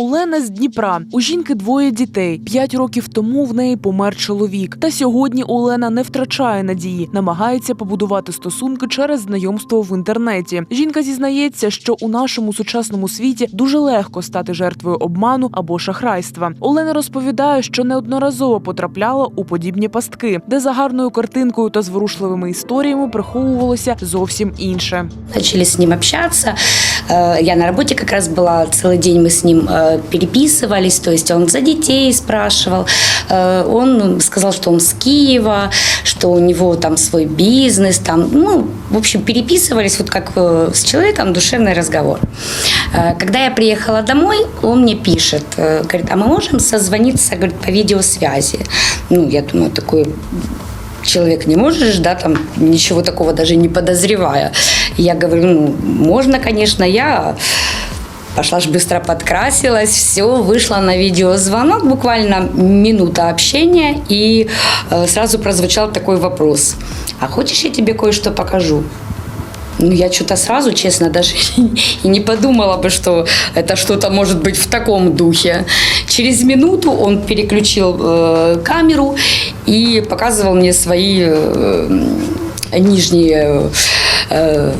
Олена з Дніпра. У жінки двоє дітей. П'ять років тому в неї помер чоловік. Та сьогодні Олена не втрачає надії, намагається побудувати стосунки через знайомство в інтернеті. Жінка зізнається, що у нашому сучасному світі дуже легко стати жертвою обману або шахрайства. Олена розповідає, що неодноразово потрапляла у подібні пастки, де за гарною картинкою та зворушливими історіями приховувалося зовсім інше. Начали с ним общаться. Э, Я на работе как раз была целый день, мы с ним э, переписывались, то есть он за детей спрашивал. Э, Он сказал, что он с Киева, что у него там свой бизнес, там, ну, в общем, переписывались вот как с человеком душевный разговор. Когда я приехала домой, он мне пишет, говорит, а мы можем созвониться, говорит, по видеосвязи. Ну, я думаю, такой человек не можешь, да, там ничего такого даже не подозревая. Я говорю, ну, можно, конечно, я пошла ж быстро подкрасилась, все, вышла на видеозвонок, буквально минута общения, и э, сразу прозвучал такой вопрос. А хочешь, я тебе кое-что покажу? Ну, я что-то сразу, честно, даже и не подумала бы, что это что-то может быть в таком духе. Через минуту он переключил э, камеру и показывал мне свои э, нижние э,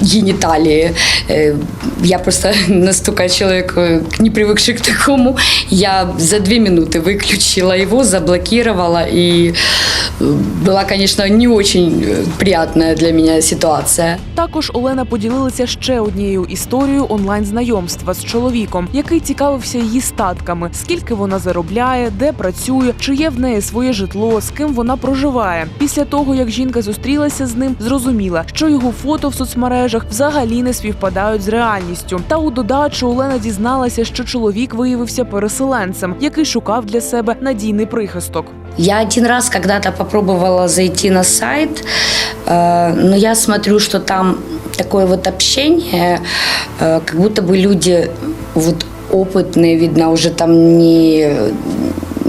гениталии. Э, Я просто настолько человек, э, не привыкший к такому, я за две минуты выключила его, заблокировала, и э, была, конечно, не очень э, приятная для меня ситуация. Також Олена поділилася ще однією історією онлайн-знайомства з чоловіком, який цікавився її статками, скільки вона заробляє, де працює, чи є в неї своє житло, з ким вона проживає. Після того, як жінка зустрілася з ним, зрозуміла, що його фото в соцмережах взагалі не співпадають з реальністю. Та у додачу Олена дізналася, що чоловік виявився переселенцем, який шукав для себе надійний прихисток. Я один раз когда-то попробовала зайти на сайт, э, но я смотрю, что там такое вот общение, э, как будто бы люди вот опытные, видно, уже там не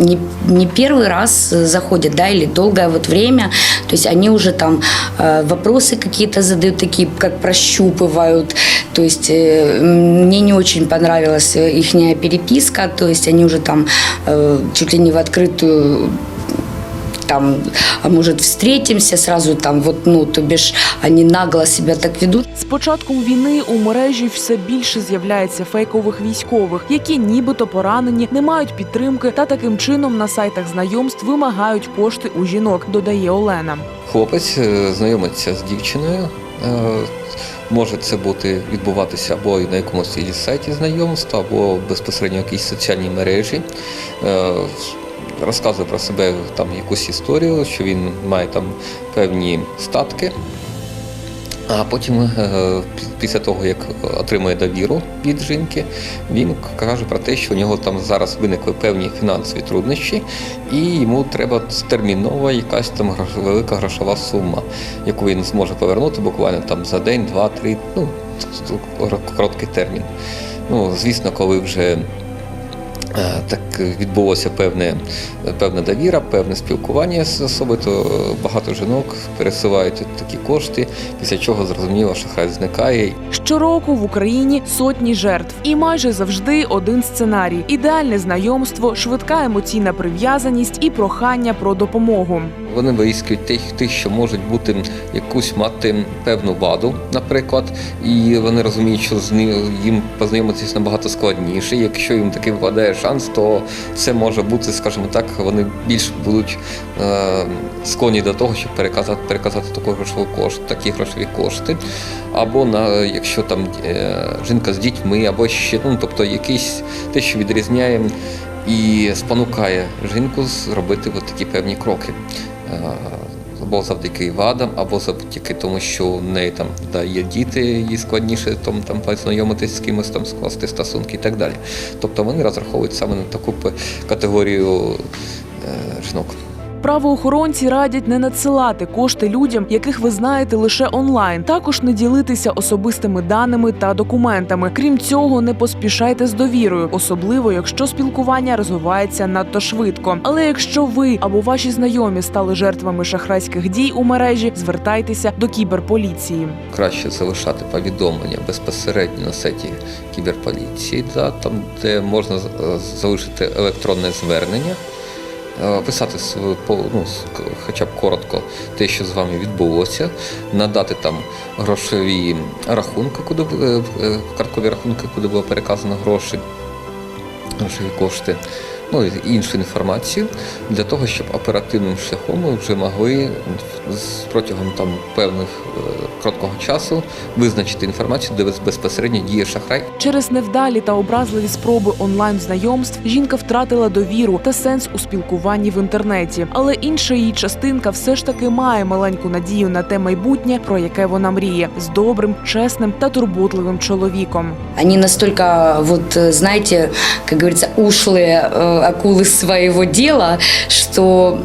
не, не первый раз заходят, да, или долгое вот время, то есть они уже там э, вопросы какие-то задают, такие как прощупывают, то есть э, мне не очень понравилась их переписка, то есть они уже там э, чуть ли не в открытую там, а может, встретимся сразу там, вот, ну, то бишь, они нагло себя так ведут. З початком війни у мережі все більше з'являється фейкових військових, які нібито поранені, не мають підтримки та таким чином на сайтах знайомств вимагають кошти у жінок, додає Олена. Хлопець е, знайомиться з дівчиною. е, Може це бути відбуватися або на якомусь із сайті знайомства, або безпосередньо в якійсь соціальній мережі. Розказує про себе там якусь історію, що він має там певні статки. А потім, е, після того, як отримує довіру від жінки, він каже про те, що у нього там зараз виникли певні фінансові труднощі, і йому треба терміново якась там велика грошова сума, яку він зможе повернути буквально там за день, два, три, ну короткий термін. Ну, звісно, коли вже Так відбулося певне, певна довіра, певне спілкування з особою, то е, багато жінок пересилають такі кошти, після чого зрозуміло, що хай зникає. Щороку в Україні сотні жертв, і майже завжди один сценарій: ідеальне знайомство, швидка емоційна прив'язаність і прохання про допомогу. Вони виїскують тих, тих, що можуть бути якусь мати певну ваду, наприклад, і вони розуміють, що з ни- їм познайомитися набагато складніше. Якщо їм такий випадає шанс, то це може бути, скажімо так, вони більш будуть е, склонні до того, щоб переказати, переказати таку грошову кошт, такі грошові кошти. Або на якщо там е, жінка з дітьми, або ще ну, тобто якийсь те, що відрізняє і спонукає жінку зробити от такі певні кроки. Або завдяки вадам, або завдяки тому, що в неї там да, є діти, їй складніше там, там познайомитись з кимось, там скласти стосунки і так далі. Тобто вони розраховують саме на таку категорію е, жінок. Правоохоронці радять не надсилати кошти людям, яких ви знаєте лише онлайн. Також не ділитися особистими даними та документами. Крім цього, не поспішайте з довірою, особливо якщо спілкування розвивається надто швидко. Але якщо ви або ваші знайомі стали жертвами шахрайських дій у мережі, звертайтеся до кіберполіції. краще залишати повідомлення безпосередньо на сайті кіберполіції, да, там, де можна е, залишити електронне звернення, писати ну, хоча б коротко те, що з вами відбулося, надати там грошові рахунки, куди е, е, карткові рахунки, куди було переказано гроші, грошові кошти Ну і іншу інформацію для того, щоб оперативним шляхом ми вже могли з- протягом там певних е, короткого часу визначити інформацію, де без- безпосередньо діє шахрай. Через невдалі та образливі спроби онлайн знайомств жінка втратила довіру та сенс у спілкуванні в інтернеті. Але інша її частинка все ж таки має маленьку надію на те майбутнє, про яке вона мріє, з добрим, чесним та турботливим чоловіком. Они настолько, вот, э, знаете, как говорится, ушлые э, акулы своего дела, что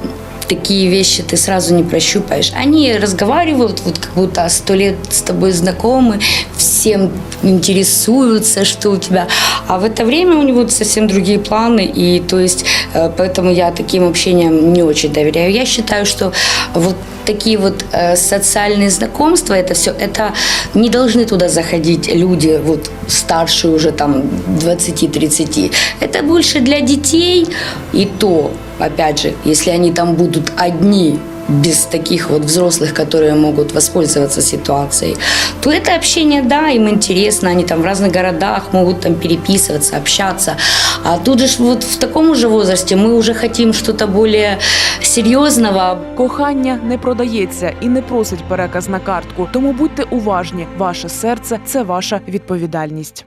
такие вещи ты сразу не прощупаешь. Они разговаривают, вот как будто сто лет с тобой знакомы, всем интересуются, что у тебя. А в это время у него совсем другие планы, и то есть э, поэтому я таким общением не очень доверяю. Я считаю, что вот такие вот э, социальные знакомства, это все, это не должны туда заходить люди вот старше уже там 20-30. Это больше для детей, и то, опять же, если они там будут одни, без таких вот взрослых, которые могут воспользоваться ситуацией, то это общение, да, им интересно, они там в разных городах могут там переписываться, общаться. А тут же ж вот в таком же возрасте мы уже хотим что-то более серьезного, Кохання не продається і не просить переказ на картку. Тому будьте уважні, ваше серце це ваша відповідальність.